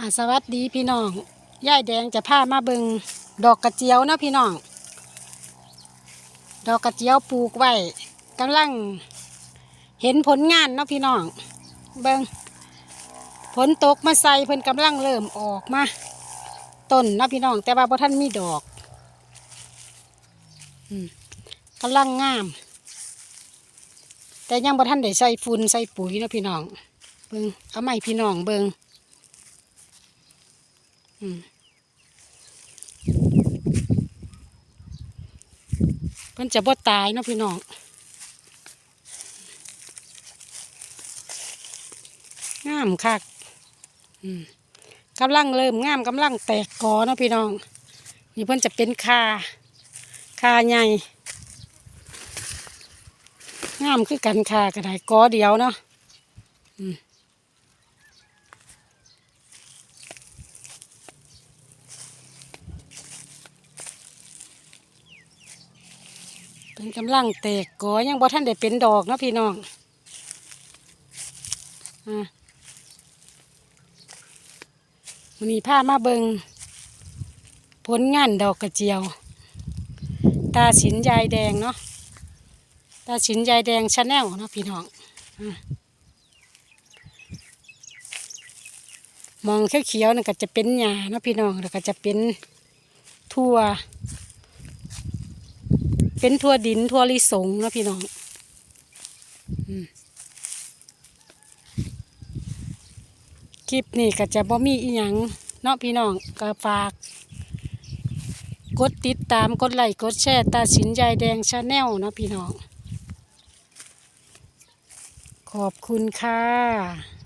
อ่าสวัสดีพี่น้องยายแดงจะพามาเบิงดอกกระเจียวนะพี่น้อง ดอกกระเจียวปลูกไว้กำลังเห็นผลงานเนาะพี่น้อง เบิงฝนตกมาใส่เพิ่นกำลังเริ่มออกมาต้นนะพี่น้อง แต่ว่าบ่ท่านมีดอกกำลังงาม แต่ยังบ่ท่านได้ใส่ฝุ่นใส่ปุ๋ยนะพี่น้อง เบิงเอาไม้พี่น้องเบิง เพิ่นจะบ่ตายเนาะพี่น้องงามคักอืมกำลังเริ่มงามกำลังแตกกอเนาะพี่น้อง นี่เพิ่นจะเป็นคาคาใหญ่งามคือกันคาก็ไดกอเดียวเนาะอืม เป็นกำลังแตกกอยังบ่ท่านได้เป็นดอกนะพี่น้องอะวันนี้ามาเบิงผลงานดอกกระเจียว ตาสินยายแดงเนาะตาสินยายแดงชาแนลเนาะพี่น้องอมองเขียวๆนั่ก็จะเป็นหญ้าเนาะพี่น้องแล้วก็จะเป็นทั่ว เป็นทั่วดินทั่วลิสงนะพี่น้องคลิปนี้ก็จะบ่มีอีหยังเนาะพี่น้องก็ฝาก กดติดตามกดไลค์กดแชร์ตาสินยายแดงชาแนลเนาะพี่น้อง ขอบคุณค่ะ